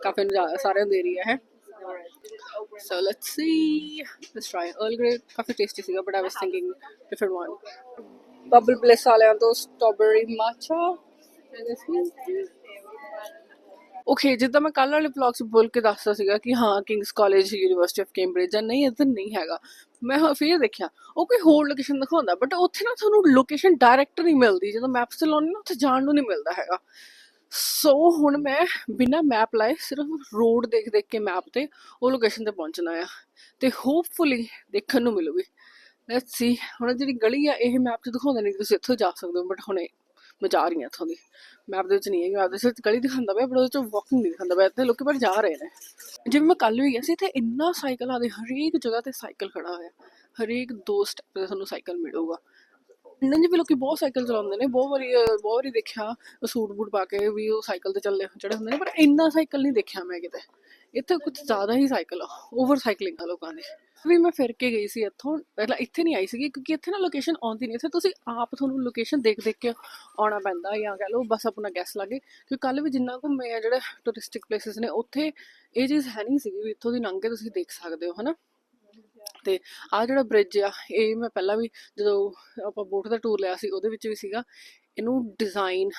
Speaker 1: ਕਾਫੀ ਨਜ਼ਾਰਾ ਸਾਰਿਆਂ ਨੂੰ ਦੇ ਰਹੀ ਹੈ So, let's see. Let's try Earl Grey. ਕਾਫੀ ਟੇਸਟੀ ਸੀਗਾ, but I was thinking different one. Bubble Bliss ਵਾਲਿਆਂ ਤੋਂ strawberry matcha. ਓਕੇ ਜਿੱਦਾਂ ਮੈਂ ਕੱਲ ਵਾਲੇ ਵਲੌਗ 'ਚ ਬੋਲ ਕੇ ਦੱਸਦਾ ਸੀਗਾ ਕਿ ਹਾਂ King's College University of Cambridge ਜਾਂ ਨਹੀਂ ਇੱਧਰ ਨਹੀਂ ਹੈਗਾ ਮੈਂ ਫਿਰ ਦੇਖਿਆ, ਉਹ ਕੋਈ ਹੋਰ ਲੋਕੇਸ਼ਨ ਦਿਖਾਉਂਦਾ ਬਟ ਉੱਥੇ ਨਾ ਤੁਹਾਨੂੰ ਲੋਕੇਸ਼ਨ ਡਾਇਰੈਕਟ ਨਹੀਂ ਮਿਲਦੀ, ਜਦੋਂ ਮੈਪਸ ਤੇ ਲਾਉਣੀ ਨਾ, ਉੱਥੇ ਜਾਣ ਨੂੰ ਨਹੀਂ ਮਿਲਦਾ ਹੈਗਾ ਸੋ ਹੁਣ ਮੈਂ ਬਿਨਾ ਮੈਪ ਲਾਏ ਸਿਰਫ ਰੋਡ ਦੇਖ ਦੇਖ ਕੇ ਮੈਪ ਤੇ ਉਹ ਲੋਕੇਸ਼ਨ ਤੇ ਪਹੁੰਚਣਾ ਆ, ਤੇ ਹੋਪਫੁਲੀ ਦੇਖਣ ਨੂੰ ਮਿਲੂਗੀ ਲੈਟਸ ਸੀ ਹੁਣ ਜਿਹੜੀ ਗਲੀ ਆ, ਇਹ ਮੈਪ 'ਚ ਦਿਖਾਉਂਦਾ ਨਹੀਂ ਤੁਸੀਂ ਇੱਥੋਂ ਜਾ ਸਕਦੇ ਹੋ ਬਟ ਹੁਣੇ ਮੈਂ ਜਾ ਰਹੀ ਹਾਂ ਇੱਥੋਂ ਦੀ। ਮੈਪ ਦੇ ਵਿੱਚ ਨਹੀਂ ਹੈ ਮੈਪ ਦੇ ਵਿੱਚ ਗਲੀ ਦਿਖਾਉਂਦਾ ਪਿਆ ਬਟ ਉਹਦੇ 'ਚ ਵਾਕਿੰਗ ਨਹੀਂ ਦਿਖਾਉਂਦਾ ਪਿਆ। ਇੱਥੇ ਲੋਕੀ ਪਰ ਜਾ ਰਹੇ ਨੇ। ਜਿਵੇਂ ਮੈਂ ਕੱਲ ਵੀ ਗਿਆ ਸੀ, ਇੱਥੇ ਇੰਨਾ ਸਾਈਕਲ ਆਦੇ ਹਰੇਕ ਜਗ੍ਹਾ ਤੇ ਸਾਈਕਲ ਖੜਾ ਹੋਇਆ। ਹਰੇਕ ਦੋ ਸਟੈਪ ਤੇ ਤੁਹਾਨੂੰ ਸਾਈਕਲ ਮਿਲੂਗਾ। ਇੰਨਾਂ ਜੀ ਵੀ ਲੋਕੀ ਬਹੁਤ ਸਾਈਕਲ ਚਲਾਉਂਦੇ ਨੇ, ਬਹੁਤ ਵਾਰੀ ਬਹੁਤ ਵਾਰੀ ਦੇਖਿਆ, ਸੂਟ ਬੂਟ ਪਾ ਕੇ ਵੀ ਉਹ ਸਾਈਕਲ ਤੇ ਚੱਲੇ ਚੜੇ ਹੁੰਦੇ ਨੇ, ਪਰ ਇੰਨਾ ਸਾਈਕਲ ਨਹੀਂ ਦੇਖਿਆ ਮੈਂ ਕਿਤੇ। ਇੱਥੇ ਕੁਝ ਜ਼ਿਆਦਾ ਹੀ ਸਾਈਕਲ ਆ ਓਵਰ ਸਾਈਕਲਿੰਗ ਆ ਲੋਕਾਂ ਦੀ। ਵੀ ਮੈਂ ਫਿਰ ਕੇ ਗਈ ਸੀ ਇੱਥੋਂ। ਪਹਿਲਾਂ ਇੱਥੇ ਨਹੀਂ ਆਈ ਸੀਗੀ ਕਿਉਂਕਿ ਇੱਥੇ ਨਾ ਲੋਕੇਸ਼ਨ ਆਉਂਦੀ ਨਹੀਂ। ਇੱਥੇ ਤੁਸੀਂ ਆਪ ਤੁਹਾਨੂੰ ਲੋਕੇਸ਼ਨ ਦੇਖ ਦੇਖ ਕੇ ਆਉਣਾ ਪੈਂਦਾ ਜਾਂ ਕਹਿ ਲਓ ਬਸ ਆਪਣਾ ਗੈਸ ਲਾਗੇ ਕਿਉਂਕਿ ਕੱਲ ਵੀ ਜਿੰਨਾ ਘੁੰਮੇ ਆ ਜਿਹੜੇ ਟੂਰਿਸਟਿਕ ਪਲੇਸਿਸ ਨੇ, ਉੱਥੇ ਇਹ ਚੀਜ਼ ਹੈ ਨਹੀਂ ਸੀਗੀ ਵੀ ਇੱਥੋਂ ਦੀ ਲੰਘ ਕੇ ਤੁਸੀਂ ਦੇਖ ਸਕਦੇ ਹੋ, ਹਨਾ? ਤੇ ਆ ਜਿਹੜਾ ਬ੍ਰਿਜ ਆ, ਇਹ ਮੈਂ ਪਹਿਲਾਂ ਵੀ ਜਦੋਂ ਆਪਾਂ ਬੋਟ ਦਾ ਟੂਰ ਲਿਆ ਸੀ, ਉਹਦੇ ਵਿੱਚ ਵੀ ਸੀਗਾ। ਇਹਨੂੰ ਡਿਜ਼ਾਈਨ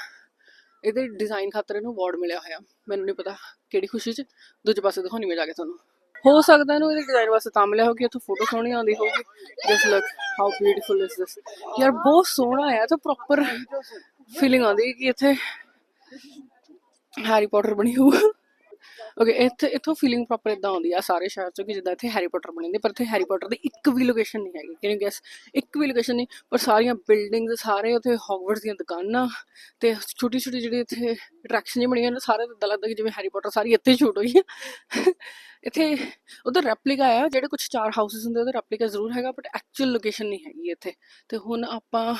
Speaker 1: ਇਹਦੇ ਡਿਜ਼ਾਈਨ ਖਾਤਰ ਇਹਨੂੰ ਅਵਾਰਡ ਮਿਲਿਆ ਹੋਇਆ। ਮੈਨੂੰ ਨਹੀਂ ਪਤਾ ਕਿਹੜੀ ਖੁਸ਼ੀ 'ਚ। ਦੂਜੇ ਪਾਸੇ ਦਿਖਾਉਣੀ ਮੈਂ ਜਾ ਕੇ ਤੁਹਾਨੂੰ। ਹੋ ਸਕਦਾ ਇਹਨੂੰ ਇਹਦੇ ਡਿਜ਼ਾਈਨ ਵਾਸਤੇ ਤਾਂ ਮਿਲਿਆ ਹੋ ਇੱਥੋਂ ਫੋਟੋ ਸੋਹਣੀ ਆਉਂਦੀ ਹੋਊਗੀ। Just look how beautiful is this ਯਾਰ ਬਹੁਤ ਸੋਹਣਾ ਹੈ ਤਾਂ ਪ੍ਰੋਪਰ ਫੀਲਿੰਗ ਆਉਂਦੀ ਕਿ ਇੱਥੇ ਹੈਰੀ ਪੋਟਰ ਬਣੀ ਹੋਊ। ਓਕੇ ਇੱਥੇ, ਇੱਥੋਂ ਫੀਲਿੰਗ ਪ੍ਰੋਪਰ ਇਦਾਂ ਆਉਂਦੀ ਆ ਸਾਰੇ ਸ਼ਹਿਰ ਚੋਂ ਕਿ ਜਿੱਦਾਂ ਇੱਥੇ ਹੈਰੀ ਪੋਟਰ ਬਣੇ ਨੇ ਪਰ ਇੱਥੇ ਹੈਰੀ ਪੋਟਰ ਦੀ ਇੱਕ ਵੀ ਲੋਕੇਸ਼ਨ ਨਹੀਂ ਹੈਗੀ। ਕੈਨ ਯੂ ਗੈਸ ਇੱਕ ਵੀ ਲੋਕੇਸ਼ਨ ਨਹੀਂ, ਪਰ ਸਾਰੀਆਂ ਬਿਲਡਿੰਗਸ ਸਾਰੇ ਉੱਥੇ ਹੌਗਵਰਟਸ ਦੀਆਂ ਦੁਕਾਨਾਂ ਤੇ ਛੋਟੀ ਛੋਟੀ ਜਿਹੜੀ ਇੱਥੇ ਅਟਰੈਕਸ਼ਨ ਜਿਹੀਆਂ ਬਣੀਆਂ ਨੇ ਸਾਰੇ ਇਦਾਂ ਲੱਗਦਾ ਕਿ ਜਿਵੇਂ ਹੈਰੀ ਪੋਟਰ ਸਾਰੀ ਇੱਥੇ ਸ਼ੂਟ ਹੋਈ ਹੈ ਇੱਥੇ ਉਧਰ ਰੈਪਲੀਕਾ ਆ, ਜਿਹੜੇ ਕੁਝ ਚਾਰ ਹਾਊਸਸ ਹੁੰਦੇ ਉਹਦਾ ਰੈਪਲੀਕਾ ਜ਼ਰੂਰ ਹੈਗਾ ਬਟ ਐਕਚੁਅਲ ਲੋਕੇਸ਼ਨ ਨਹੀਂ ਹੈਗੀ ਇੱਥੇ। ਤੇ ਹੁਣ ਆਪਾਂ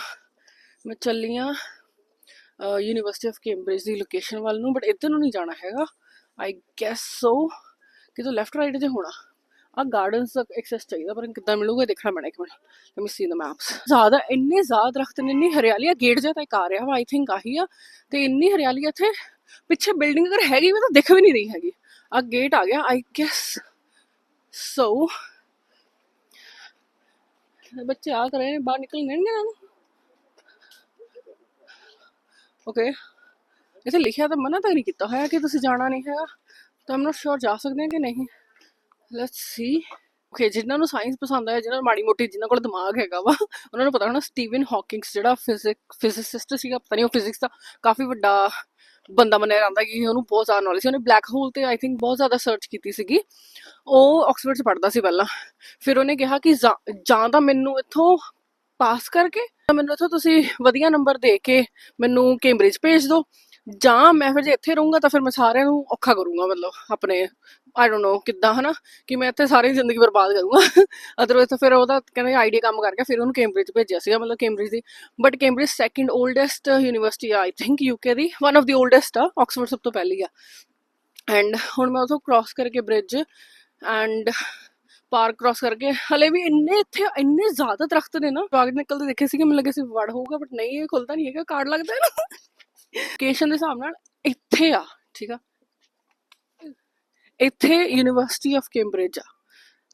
Speaker 1: ਮੈਂ ਚੱਲੀ ਆ ਯੂਨੀਵਰਸਿਟੀ ਆਫ ਕੈਂਬਰਿਜ ਦੀ ਲੋਕੇਸ਼ਨ ਵੱਲ ਨੂੰ ਬਟ ਇੱਧਰ ਨੂੰ ਨਹੀਂ ਜਾਣਾ ਹੈਗਾ। ਆਈ ਗੈਸ ਸੋ ਕਿ ਲੈਫਟ ਰਾਈਟ ਤੇ ਹੋਣਾ। ਆ ਗਾਰਡਨਸ ਦਾ ਐਕਸੈਸ ਚਾਹੀਦਾ ਪਰ ਕਿੱਦਾਂ ਮਿਲੂਗਾ ਦੇਖਣਾ ਪੈਣਾ ਇੱਕ minute. Let me see the maps ਜ਼ਿਆਦਾ, ਇੰਨੇ ਜ਼ਿਆਦਾ ਦਰਖਤ ਨੇ, ਇੰਨੀ ਹਰਿਆਲੀ ਆ ਗੇਟ ਜਿਹਾ ਤਾਂ ਇੱਕ ਆ ਰਿਹਾ ਵਾ ਆਈ ਥਿੰਕ ਆਹੀ ਆ। ਤੇ ਇੰਨੀ ਹਰਿਆਲੀ ਇੱਥੇ, ਪਿੱਛੇ ਬਿਲਡਿੰਗ ਅਗਰ ਹੈਗੀ ਵੀ ਤਾਂ ਦਿਖ ਵੀ ਨਹੀਂ ਰਹੀ ਹੈਗੀ। ਆ ਗੇਟ ਆ ਗਿਆ ਆਈ ਗੈਸ ਸੋ ਬੱਚੇ ਆ ਕਰ ਰਹੇ ਨੇ ਬਾਹਰ ਨਿਕਲ ਨਹੀਂ ਨਾ। ਓਕੇ ਇੱਥੇ ਲਿਖਿਆ ਤਾਂ ਮਨਾ ਤਾਂ ਨਹੀਂ ਕੀਤਾ ਹੋਇਆ ਕਿ ਤੁਸੀਂ ਜਾਣਾ ਨਹੀਂ ਹੈਗਾ। ਤਾਂ ਆਮ ਨੋਟ ਸ਼ੋਰ ਜਾ ਸਕਦੇ ਹਾਂ ਕਿ ਨਹੀਂ। ਲੈਟਸ ਸੀ ਓਕੇ ਜਿਨ੍ਹਾਂ ਨੂੰ ਸਾਇੰਸ ਪਸੰਦ ਹੈ ਜਿਨ੍ਹਾਂ ਨੂੰ ਮਾੜੀ ਮੋਟੀ ਜਿਨ੍ਹਾਂ ਕੋਲ ਦਿਮਾਗ ਹੈਗਾ ਵਾ, ਉਹਨਾਂ ਨੂੰ ਪਤਾ ਹੋਣਾ ਸਟੀਵਨ ਹਾਕਿੰਗਸ ਜਿਹੜਾ ਫਿਜ਼ਿਕ ਫਿਜ਼ਿਸਿਸਟ ਸੀਗਾ, ਪਤਾ ਨਹੀਂ ਉਹ ਫਿਜ਼ਿਕਸ ਦਾ ਕਾਫੀ ਵੱਡਾ ਬੰਦਾ ਮੰਨਿਆ ਜਾਂਦਾ ਕਿ ਉਹਨੂੰ ਬਹੁਤ ਜ਼ਿਆਦਾ ਨੌਲੇਜ ਸੀ। ਉਹਨੇ ਬਲੈਕ ਹੋਲ ਤੇ ਆਈ ਥਿੰਕ ਬਹੁਤ ਜ਼ਿਆਦਾ ਸਰਚ ਕੀਤੀ ਸੀਗੀ। ਉਹ ਆਕਸਫੋਰਡ 'ਚ ਪੜ੍ਹਦਾ ਸੀ ਪਹਿਲਾਂ। ਫਿਰ ਉਹਨੇ ਕਿਹਾ ਕਿ ਜਾਂ ਤਾਂ ਮੈਨੂੰ ਇੱਥੋਂ ਪਾਸ ਕਰਕੇ ਮੈਨੂੰ ਇੱਥੋਂ ਤੁਸੀਂ ਵਧੀਆ ਨੰਬਰ ਦੇ ਕੇ ਮੈਨੂੰ ਕੈਂਬਰਿਜ ਭੇਜ ਦਿਓ। ਜਾਂ ਮੈਂ ਫਿਰ ਜੇ ਇੱਥੇ ਰਹੂੰਗਾ ਤਾਂ ਫਿਰ ਮੈਂ ਸਾਰਿਆਂ ਨੂੰ ਔਖਾ ਕਰੂੰਗਾ ਮਤਲਬ ਆਪਣੇ ਆਈ ਡੋਨਟ ਨੋ ਕਿੱਦਾਂ, ਹਨਾ? ਕਿ ਮੈਂ ਇੱਥੇ ਸਾਰੀ ਜ਼ਿੰਦਗੀ ਬਰਬਾਦ ਕਰੂੰਗਾ। ਅਦਰਵਾਇਜ਼ ਤਾਂ ਫਿਰ ਉਹਦਾ ਕਹਿੰਦੇ ਆਈਡੀਆ ਕੰਮ ਕਰਕੇ ਫਿਰ ਉਹਨੂੰ ਕੈਂਬਰਿਜ ਭੇਜਿਆ ਸੀਗਾ, ਮਤਲਬ Cambridge the. But Cambridge second oldest university I think UK the. One of the oldest ਆ ਆਕਸਫੋਰਡ ਸਭ ਤੋਂ ਪਹਿਲੀ ਆ। ਐਂਡ ਹੁਣ ਮੈਂ ਉਥੋਂ ਕ੍ਰਾਸ ਕਰਕੇ ਬ੍ਰਿਜ ਐਂਡ ਪਾਰਕ ਕ੍ਰਾਸ ਕਰਕੇ, ਹਲੇ ਵੀ ਇੰਨੇ ਇੱਥੇ, ਇੰਨੇ ਜ਼ਿਆਦਾ ਦਰਖਤ ਨੇ ਨਾ। ਬਾਗ ਨਿਕਲਦੇ ਦੇਖੇ ਸੀਗੇ, ਮੈਨੂੰ ਲੱਗੇ ਸੀ ਵੜ ਹੋਊਗਾ ਬਟ ਨਹੀਂ, ਇਹ ਖੁੱਲਦਾ ਨਹੀਂ ਹੈਗਾ, ਕਾਰਡ ਲੱਗਦਾ ਹੈ ਨਾ। ਲੋਕੇਸ਼ਨ ਦੇ ਹਿਸਾਬ ਨਾਲ ਇੱਥੇ ਆ, ਠੀਕ ਆ? ਇੱਥੇ ਯੂਨੀਵਰਸਿਟੀ ਆਫ ਕੈਂਬਰਿਜ ਆ।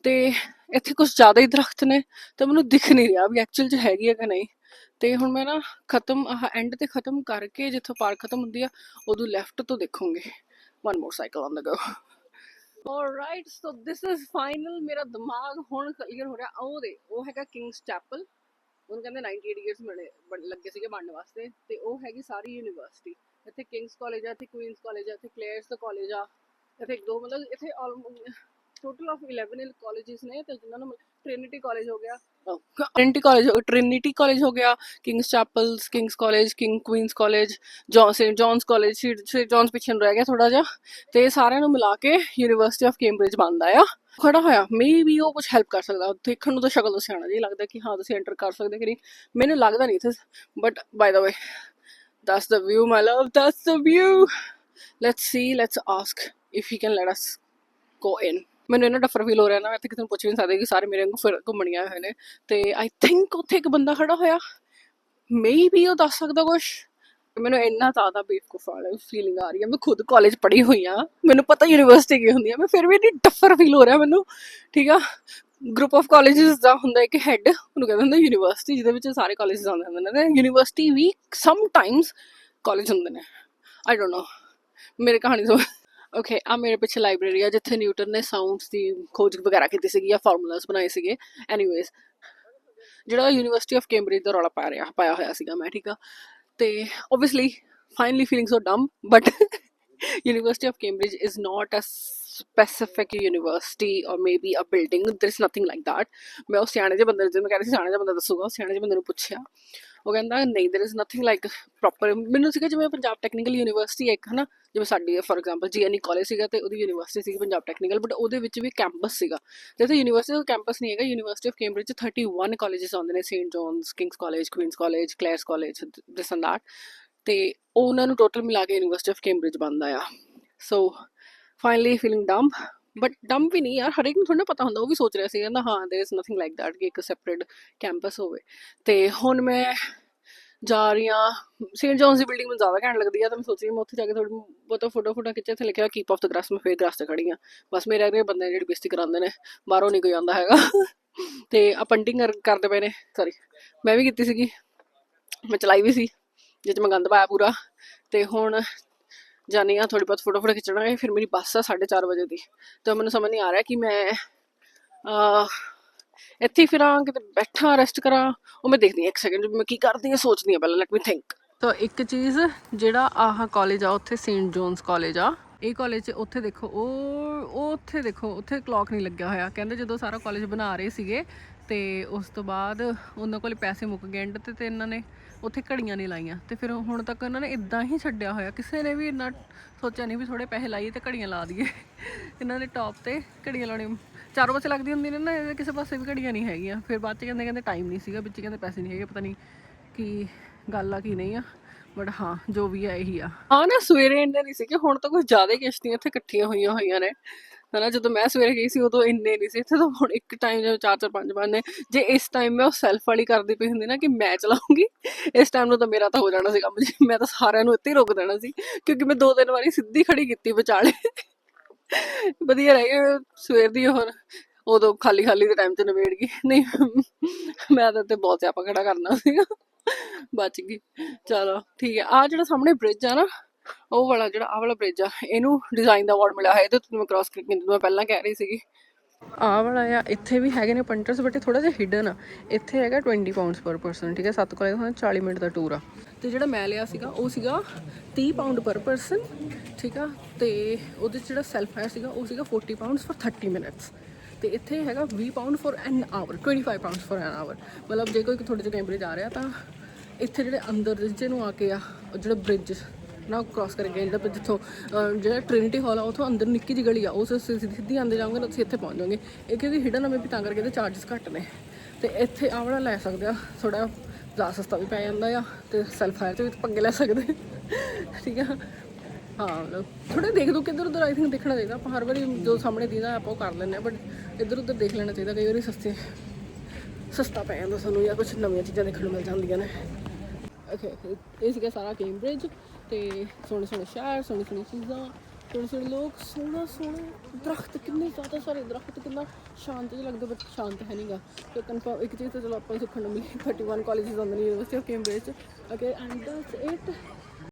Speaker 1: ਤੇ ਇੱਥੇ ਕੁਝ ਜ਼ਿਆਦਾ ਹੀ ਦਰਖਤ ਨੇ, ਤੇ ਮੈਨੂੰ ਦਿਖ ਨਹੀਂ ਰਿਹਾ ਵੀ ਐਕਚੁਅਲ ਚ ਹੈਗੀ ਹੈ ਕਿ ਨਹੀਂ। ਤੇ ਹੁਣ ਮੈਂ ਨਾ ਖਤਮ, ਆਹ ਐਂਡ ਤੇ ਖਤਮ ਕਰਕੇ ਜਿੱਥੋਂ ਪਾਰਕ ਖਤਮ ਹੁੰਦੀ ਆ, ਉਦੋਂ ਲੈਫਟ ਤੋਂ ਦੇਖੂੰਗੀ। One more cycle on the go alright so this is final ਮੇਰਾ ਦਿਮਾਗ ਹੁਣ ਕਲੀਅਰ ਹੋ ਰਿਹਾ। ਉਹ ਦੇ ਉਹ ਹੈਗਾ ਕਿੰਗਸ ਚੈਪਲ ਉਹਨੂੰ ਕਹਿੰਦੇ 98 ਇਅਰਸ ਬਣੇ, ਬਣ- ਲੱਗੇ ਸੀਗੇ ਬਣਨ ਵਾਸਤੇ ਤੇ ਉਹ ਹੈਗੀ ਸਾਰੀ ਯੂਨੀਵਰਸਿਟੀ। ਇੱਥੇ ਕਿੰਗਸ ਕਾਲਜ ਆ, ਇੱਥੇ ਕੁਈਨਸ ਕਾਲਜ ਆ, ਇੱਥੇ ਕਲੇਅਰਸ ਦਾ ਕਾਲਜ ਆ। ਇੱਥੇ ਦੋ ਮਤਲਬ ਇੱਥੇ ਟੋਟਲ ਆਫ 11 ਕਾਲਜਸ ਨੇ ਤੇ ਜਿਨ੍ਹਾਂ ਨੂੰ ਟ੍ਰਿਨਿਟੀ ਕਾਲਜ ਹੋ ਗਿਆ। ਟ੍ਰਿਨਿਟੀ ਕਾਲਜ ਟ੍ਰਿਨਿਟੀ ਕਾਲਜ ਹੋ ਗਿਆ King's Chapels King's College King Queens' College John Saint John's College Saint John's ਪਿੱਛੇ ਰਹਿ ਗਿਆ ਥੋੜਾ ਜਿਹਾ। ਤੇ ਸਾਰਿਆਂ ਨੂੰ ਮਿਲਾ ਕੇ ਯੂਨੀਵਰਸਿਟੀ ਆਫ ਕੈਂਬਰਿਜ ਬਣਦਾ ਆ। ਖੜਾ ਹੋਇਆ ਮੇ ਵੀ ਉਹ ਕੁਝ ਹੈਲਪ ਕਰ ਸਕਦਾ। ਦੇਖਣ ਨੂੰ ਤਾਂ ਸ਼ਕਲ ਤੋਂ ਸਿਆਣਾ ਜੀ ਲੱਗਦਾ ਕਿ ਹਾਂ ਤੁਸੀਂ ਐਂਟਰ ਕਰ ਸਕਦੇ ਕਿ ਨਹੀਂ। ਮੈਨੂੰ ਲੱਗਦਾ ਨਹੀਂ ਇੱਥੇ but by the way that's the view my love that's the view let's see let's ask if he can let us go in ਮੈਨੂੰ ਇਹਨਾਂ ਡਫਰ ਫੀਲ ਹੋ ਰਿਹਾ ਨਾ, ਮੈਂ ਇੱਥੇ ਕਿਸੇ ਨੂੰ ਪੁੱਛ ਵੀ ਨਹੀਂ ਸਕਦੀ ਕਿ ਸਾਰੇ ਮੇਰੇ ਵਾਂਗੂ ਫਿਰ ਘੁੰਮਣੀਆਂ ਹੋਏ ਨੇ। ਤੇ ਆਈ ਥਿੰਕ ਉੱਥੇ ਇੱਕ ਬੰਦਾ ਖੜਾ ਹੋਇਆ। ਮੇਬੀ ਉਹ ਦੱਸ ਸਕਦਾ ਕੁਝ ਮੈਨੂੰ ਇੰਨਾ ਜ਼ਿਆਦਾ ਬੇਵਕੂਫ ਵਾਲਾ ਫੀਲਿੰਗ ਆ ਰਹੀ ਹੈ। ਮੈਂ ਖੁਦ ਕਾਲਜ ਪੜ੍ਹੀ ਹੋਈ ਆ ਮੈਨੂੰ ਪਤਾ ਯੂਨੀਵਰਸਿਟੀ ਕੀ ਹੁੰਦੀ ਹੈ। ਮੈਂ ਫਿਰ ਵੀ ਇੰਨੀ ਡਫਰ ਫੀਲ ਹੋ ਰਿਹਾ ਮੈਨੂੰ। ਠੀਕ ਆ? ਗਰੁੱਪ ਆਫ ਕਾਲਜਸ ਦਾ ਹੁੰਦਾ ਇੱਕ ਹੈੱਡ ਉਹਨੂੰ ਕਹਿੰਦੇ ਹੁੰਦੇ ਯੂਨੀਵਰਸਿਟੀ ਜਿਹਦੇ ਵਿੱਚ ਸਾਰੇ ਕਾਲਜਸ ਆਉਂਦੇ ਹੁੰਦੇ ਨੇ। ਯੂਨੀਵਰਸਿਟੀ ਵੀ ਸਮ ਟਾਈਮਸ ਕਾਲਜ ਹੁੰਦੇ ਨੇ। ਆਈ ਡੋਨਟ ਨੋ ਮੇਰੇ ਕਹਾਣੀ ਤੋਂ ਓਕੇ ਆ ਮੇਰੇ ਪਿੱਛੇ ਲਾਇਬ੍ਰੇਰੀ ਆ, ਜਿੱਥੇ ਨਿਊਟਨ ਨੇ ਸਾਊਂਡਸ ਦੀ ਖੋਜ ਵਗੈਰਾ ਕੀਤੀ ਸੀਗੀ ਜਾਂ ਫਾਰਮੂਲਾਸ ਬਣਾਏ ਸੀਗੇ। ਐਨੀਵੇਜ਼ ਜਿਹੜਾ ਯੂਨੀਵਰਸਿਟੀ ਆਫ ਕੈਂਬਰਿਜ ਦਾ ਰੌਲਾ ਪਾ ਰਿਹਾ, ਪਾਇਆ ਹੋਇਆ ਸੀਗਾ ਮੈਂ, ਠੀਕ ਆ? ਤੇ obviously, finally feeling so dumb, but university of cambridge is not a specific university or maybe a building, there is nothing like that. ਮੈਂ ਉਹ ਸਿਆਣੇ ਜਿਹੇ ਬੰਦੇ ਨੂੰ, ਜਿਵੇਂ ਕਹਿੰਦੇ ਸੀ, ਸਿਆਣੇ ਜਿਹਾ ਬੰਦਾ ਦੱਸੂਗਾ, ਉਹ ਸਿਆਣੇ ਜਿਹੇ ਬੰਦੇ ਨੂੰ ਪੁੱਛਿਆ। ਉਹ ਕਹਿੰਦਾ, ਨਹੀਂ, there is nothing like proper ਮੈਨੂੰ ਸੀਗਾ ਜਿਵੇਂ ਪੰਜਾਬ ਟੈਕਨੀਕਲ ਯੂਨੀਵਰਸਿਟੀ ਇੱਕ, ਹਨਾ? ਜਿਵੇਂ ਸਾਡੀ ਫੋਰ ਐਗਜ਼ਾਮਪਲ ਜੀਐਨਈ ਕਾਲਜ ਸੀਗਾ ਤੇ ਉਹਦੀ ਯੂਨੀਵਰਸਿਟੀ ਸੀਗੀ ਪੰਜਾਬ ਟੈਕਨੀਕਲ ਬਟ ਉਹਦੇ ਵਿੱਚ ਵੀ ਕੈਂਪਸ ਸੀਗਾ। ਤੇ ਯੂਨੀਵਰਸਿਟੀ ਦਾ ਕੈਂਪਸ ਨਹੀਂ ਹੈਗਾ ਯੂਨੀਵਰਸਿਟੀ ਆਫ ਕੈਂਬਰਿਜ 'ਚ 31 ਕਾਲਜਸ ਆਉਂਦੇ ਨੇ Saint John's King's College Queens' College Clare's College this and that ਤੇ ਉਹ ਉਹਨਾਂ ਨੂੰ ਟੋਟਲ ਮਿਲਾ ਕੇ ਯੂਨੀਵਰਸਿਟੀ ਆਫ ਕੈਂਬਰਿਜ ਬਣਦਾ ਆ। So finally feeling dump but dumb ਵੀ ਨਹੀਂ ਯਾਰ ਹਰੇਕ ਨੂੰ ਥੋੜਾ ਪਤਾ ਹੁੰਦਾ ਉਹ ਵੀ ਸੋਚ ਰਿਹਾ ਸੀ ਕਹਿੰਦਾ ਹਾਂ there is nothing like that ਕਿ ਇੱਕ ਸੈਪਰੇਟ ਕੈਂਪਸ ਹੋਵੇ ਤੇ ਹੁਣ ਮੈਂ ਜਾ ਰਹੀ ਹਾਂ ਸੇਂਟ ਜੌਨਸ ਦੀ ਬਿਲਡਿੰਗ ਮੈਨੂੰ ਜ਼ਿਆਦਾ ਘੈਂਟ ਲੱਗਦੀ ਆ ਤਾਂ ਮੈਂ ਸੋਚ ਰਹੀ ਹਾਂ ਮੈਂ ਉੱਥੇ ਜਾ ਕੇ ਥੋੜੀ ਬਹੁਤਾ ਫੋਟੋ ਫੋਟੋ ਖਿੱਚੇ ਤੇ ਲਿਖਿਆ ਕੀਪ ਆਫ ਦ ਗ੍ਰਾਸ ਮੈਂ ਫੇਰ ਗ੍ਰਾਸ ਤੇ ਖੜੀ ਆ ਬਸ ਮੇਰੇ ਅਗਲੇ ਬੰਦੇ ਨੇ ਜਿਹੜੀ ਬੇਇੱਜ਼ਤੀ ਕਰਾਉਂਦੇ ਨੇ ਬਾਹਰੋਂ ਨਹੀਂ ਕੋਈ ਆਉਂਦਾ ਹੈਗਾ ਤੇ ਆ ਪੰਟਿੰਗ ਕਰਦੇ ਪਏ ਨੇ ਸੌਰੀ ਮੈਂ ਵੀ ਕੀਤੀ ਸੀਗੀ ਮੈਂ ਚਲਾਈ ਵੀ ਸੀ ਜਿਹ 'ਚ ਮੈਂ ਗੰਦ ਪਾਇਆ ਪੂਰਾ ਤੇ ਹੁਣ ਜਾਨੀ ਆ ਥੋੜੀ ਬਹੁਤ ਫੋਟੋ ਫੋਟੋ ਖਿੱਚਣਾ ਫਿਰ ਮੇਰੀ ਬੱਸ ਆ 4:30 ਵਜੇ ਦੀ। ਤੇ ਮੈਨੂੰ ਸਮਝ ਨਹੀਂ ਆ ਰਿਹਾ ਕਿ ਮੈਂ, ਅਹ, ਇੱਥੇ ਫਿਰਾਂ, ਕਿਤੇ ਬੈਠਾ ਰੈਸਟ ਕਰਾਂ। ਉਹ ਮੈਂ ਦੇਖਦੀ ਹਾਂ ਇੱਕ ਸੈਕਿੰਡ ਮੈਂ ਕੀ ਕਰਦੀ ਹਾਂ, ਸੋਚਦੀ ਹਾਂ ਪਹਿਲਾਂ ਲੈਟ ਮੀ ਥਿੰਕ ਤਾਂ ਇੱਕ ਚੀਜ਼, ਜਿਹੜਾ ਆਹ ਕਾਲਜ ਆ, ਉੱਥੇ ਸੇਂਟ ਜੋਨਸ ਕਾਲਜ ਆ, ਇਹ ਕਾਲਜ ਉੱਥੇ ਦੇਖੋ, ਉਹ ਉਹ ਉੱਥੇ ਦੇਖੋ, ਉੱਥੇ ਕਲੌਕ ਨਹੀਂ ਲੱਗਿਆ ਹੋਇਆ। ਕਹਿੰਦੇ ਜਦੋਂ ਸਾਰਾ ਕਾਲਜ ਬਣਾ ਰਹੇ ਸੀਗੇ ਤੇ ਉਸ ਤੋਂ ਬਾਅਦ ਉਹਨਾਂ ਕੋਲ ਪੈਸੇ ਮੁੱਕ ਗਏ ਐਂਡ ਤੇ ਤੇ ਇਹਨਾਂ ਨੇ ਉੱਥੇ ਘੜੀਆਂ ਨਹੀਂ ਲਾਈਆਂ। ਤੇ ਫਿਰ ਹੁਣ ਤੱਕ ਉਹਨਾਂ ਨੇ ਇਦਾਂ ਹੀ ਛੱਡਿਆ ਹੋਇਆ। ਕਿਸੇ ਨੇ ਵੀ ਇੰਨਾ ਸੋਚਿਆ ਨਹੀਂ ਵੀ ਥੋੜੇ ਪੈਸੇ ਲਾਈਏ ਤੇ ਘੜੀਆਂ ਲਾ ਦਈਏ। ਇਹਨਾਂ ਨੇ ਟੌਪ ਤੇ ਘੜੀਆਂ ਲਾਉਣੀ, ਚਾਰੋਂ ਪਾਸੇ ਲੱਗਦੀ ਹੁੰਦੀ ਨੇ ਨਾ ਇਹਦੇ ਕਿਸੇ ਪਾਸੇ ਵੀ ਘੜੀਆਂ ਨਹੀਂ ਹੈਗੀਆਂ। ਫਿਰ ਬਾਅਦ ਚ ਕਹਿੰਦੇ ਕਹਿੰਦੇ ਟਾਈਮ ਨਹੀਂ ਸੀਗਾ, ਵਿੱਚ ਕਹਿੰਦੇ ਪੈਸੇ ਨਹੀਂ ਹੈਗੇ, ਪਤਾ ਨਹੀਂ ਕੀ ਗੱਲ ਆ, ਕੀ ਨਹੀਂ ਆ। ਬਟ ਹਾਂ, ਜੋ ਵੀ ਆ, ਇਹੀ ਆ। ਹਾਂ ਨਾ ਸਵੇਰੇ ਇੰਨੇ ਨਹੀਂ ਸੀ ਕਿ ਹੁਣ ਤਾਂ ਕੁਝ ਜ਼ਿਆਦਾ ਕਿਸ਼ਤੀਆਂ ਇੱਥੇ ਇਕੱਠੀਆਂ ਹੋਈਆਂ ਹੋਈਆਂ ਨੇ। ਹਨਾ, ਜਦੋਂ ਮੈਂ ਸਵੇਰੇ ਗਈ ਸੀ, ਉਦੋਂ ਇੰਨੇ ਨਹੀਂ ਸੀ ਇੱਥੇ ਤਾਂ ਹੁਣ ਇੱਕ ਟਾਈਮ ਜਿਵੇਂ ਚਾਰ ਚਾਰ, ਪੰਜ ਪੰਜ ਨੇ ਜੇ ਇਸ ਟਾਈਮ ਮੈਂ ਉਹ ਸੈਲਫ ਵਾਲੀ ਕਰਦੀ ਪਈ ਹੁੰਦੀ ਨਾ ਕਿ ਮੈਂ ਚਲਾਉਂਗੀ, ਇਸ ਟਾਈਮ ਨੂੰ ਤਾਂ ਮੇਰਾ ਤਾਂ ਹੋ ਜਾਣਾ ਸੀ ਕੰਮ ਜੀ ਮੈਂ ਤਾਂ ਸਾਰਿਆਂ ਨੂੰ ਇੱਥੇ ਹੀ ਰੋਕ ਦੇਣਾ ਸੀ, ਕਿਉਂਕਿ ਮੈਂ ਦੋ, ਤਿੰਨ ਵਾਰੀ ਸਿੱਧੀ ਖੜੀ ਕੀਤੀ ਵਿਚਾਲੇ। ਵਧੀਆ ਰਹਿ ਗਿਆ ਸਵੇਰ ਦੀ ਹੁਣ ਉਦੋਂ ਖਾਲੀ ਖਾਲੀ ਦੇ ਟਾਈਮ ਤੇ ਨਿਬੇੜ ਗਈ। ਨਹੀਂ, ਮੈਂ ਤਾਂ ਤੇ ਬਹੁਤ ਸਿਆਪਾ ਖੜਾ ਕਰਨਾ ਸੀਗਾ। ਬਚ ਗਈ। ਚਲੋ, ਠੀਕ ਹੈ। ਆ ਜਿਹੜਾ ਸਾਹਮਣੇ ਬ੍ਰਿਜ ਆ ਨਾ ਉਹ ਵਾਲਾ ਜਿਹੜਾ, ਆਹ ਵਾਲਾ ਬ੍ਰਿਜ ਆ, ਇਹਨੂੰ ਡਿਜ਼ਾਈਨ ਦਾ ਅਵਾਰਡ ਮਿਲਿਆ ਹੈ ਇਹਦੇ ਤੋਂ ਮੈਂ ਕ੍ਰਾਸ ਕਰਕੇ ਮੈਂ ਪਹਿਲਾਂ ਕਹਿ ਰਹੀ ਸੀਗੀ। ਆ ਵਾਲਾ ਆ, ਇੱਥੇ ਵੀ ਹੈਗੇ ਨੇ ਪੰਟਰਸ ਬਟ ਥੋੜਾ ਜਿਹਾ ਹਿਡਨ ਆ। ਇੱਥੇ ਹੈਗਾ 20 ਪਾਉਂਡਸ ਪਰ ਪਰਸਨ ਠੀਕ ਹੈ? ਸੱਤ ਕੋਲੇ ਤੁਹਾਨੂੰ 40 ਮਿੰਟ ਦਾ ਟੂਰ ਆ। ਤੇ ਜਿਹੜਾ ਮੈਂ ਲਿਆ ਸੀਗਾ, ਉਹ ਸੀਗਾ 30 ਪਾਉਂਡ ਪਰ ਪਰਸਨ ਠੀਕ ਆ? ਤੇ ਉਹਦੇ ਚ ਜਿਹੜਾ ਸੈਲਫ ਹੈ ਸੀਗਾ, ਉਹ ਸੀਗਾ 40 ਪਾਉਂਡਸ ਫॉर 30 ਮਿੰਟਸ ਤੇ ਇੱਥੇ ਹੈਗਾ 20 pound for an hour 25 pounds for an hour ਮਤਲਬ ਜੇ ਕੋਈ ਥੋੜੇ ਜਿਹੇ ਟੈਂਪਰੇਚਰ ਆ ਰਿਹਾ, ਤਾਂ ਇੱਥੇ ਜਿਹੜੇ ਅੰਦਰ ਜਿਹਨੂੰ ਆ ਕੇ ਆ ਜਿਹੜਾ ਬ੍ਰਿਜ ਨਾ ਕ੍ਰਾਸ ਕਰਕੇ ਜਿਹੜਾ ਜਿੱਥੋਂ ਜਿਹੜਾ ਟ੍ਰਿਨਿਟੀ ਹਾਲ ਆ, ਉਥੋਂ ਅੰਦਰ ਨਿੱਕੀ ਜਿਹੀ ਗਲੀ ਆ, ਉਸ ਸਿੱਧੀ ਸਿੱਧੀ ਆਂਦੇ ਜਾਓਗੇ ਤਾਂ ਤੁਸੀਂ ਇੱਥੇ ਪਹੁੰਚ ਜਾਓਗੇ। ਇਹ ਕਿਉਂਕਿ ਹਿਡਨ ਅਮੇ ਵੀ ਤਾਂ ਕਰਕੇ ਇਹਦੇ ਚਾਰजेस ਘੱਟ ਨੇ। ਤੇ ਇੱਥੇ ਆਹ ਲੈ ਸਕਦੇ ਆ ਥੋੜਾ ਜ਼ਿਆਦਾ ਸਸਤਾ ਵੀ ਪੈ ਜਾਂਦਾ ਆ, ਤੇ ਸੈਲਫ ਫਾਇਰ ਤੇ ਵੀ ਪੰਗੇ ਲੈ ਸਕਦੇ। ਠੀਕ ਆ? ਹਾਂ ਮਤਲਬ ਦੇਖ ਦੋ ਕਿੱਧਰ ਉਧਰ ਆਈ ਥਿੰਕ ਦੇਖਣਾ ਚਾਹੀਦਾ। ਆਪਾਂ ਹਰ ਵਾਰੀ ਜੋ ਸਾਹਮਣੇ ਦੀਦਾ, ਆਪਾਂ ਉਹ ਕਰ ਲੈਂਦੇ ਆ ਬਟ ਇੱਧਰ ਉੱਧਰ ਦੇਖ ਲੈਣਾ ਚਾਹੀਦਾ, ਕਈ ਵਾਰੀ ਸਸਤੇ, ਸਸਤਾ ਪੈ ਜਾਂਦਾ ਸਾਨੂੰ, ਜਾਂ ਕੁਝ ਨਵੀਆਂ ਚੀਜ਼ਾਂ ਦੇਖਣ ਨੂੰ ਮਿਲ ਜਾਂਦੀਆਂ ਨੇ। ਇਹ ਸੀਗਾ ਸਾਰਾ ਕੈਂਬਰਿਜ ਤੇ ਸੋਹਣੇ ਸੋਹਣੇ ਸ਼ਹਿਰ ਸੋਹਣੀ ਸੋਹਣੀ ਚੀਜ਼ਾਂ, ਸੋਹਣੇ ਸੋਹਣੇ ਲੋਕ, ਸੋਹਣਾ ਸੋਹਣਾ ਦਰਖਤ, ਕਿੰਨੇ ਜ਼ਿਆਦਾ ਸਾਰੇ ਦਰਖਤ, ਕਿੰਨਾ ਸ਼ਾਂਤ ਜਿਹਾ ਲੱਗਦਾ ਬਟ ਸ਼ਾਂਤ ਹੈ ਨਹੀਂਗਾ ਤੇ ਕਨਫਰਮ ਇੱਕ ਚੀਜ਼ ਤਾਂ ਚਲੋ ਆਪਾਂ ਨੂੰ ਸਿੱਖਣ ਨੂੰ ਮਿਲੀ 31 colleges on the University of Cambridge okay and that's it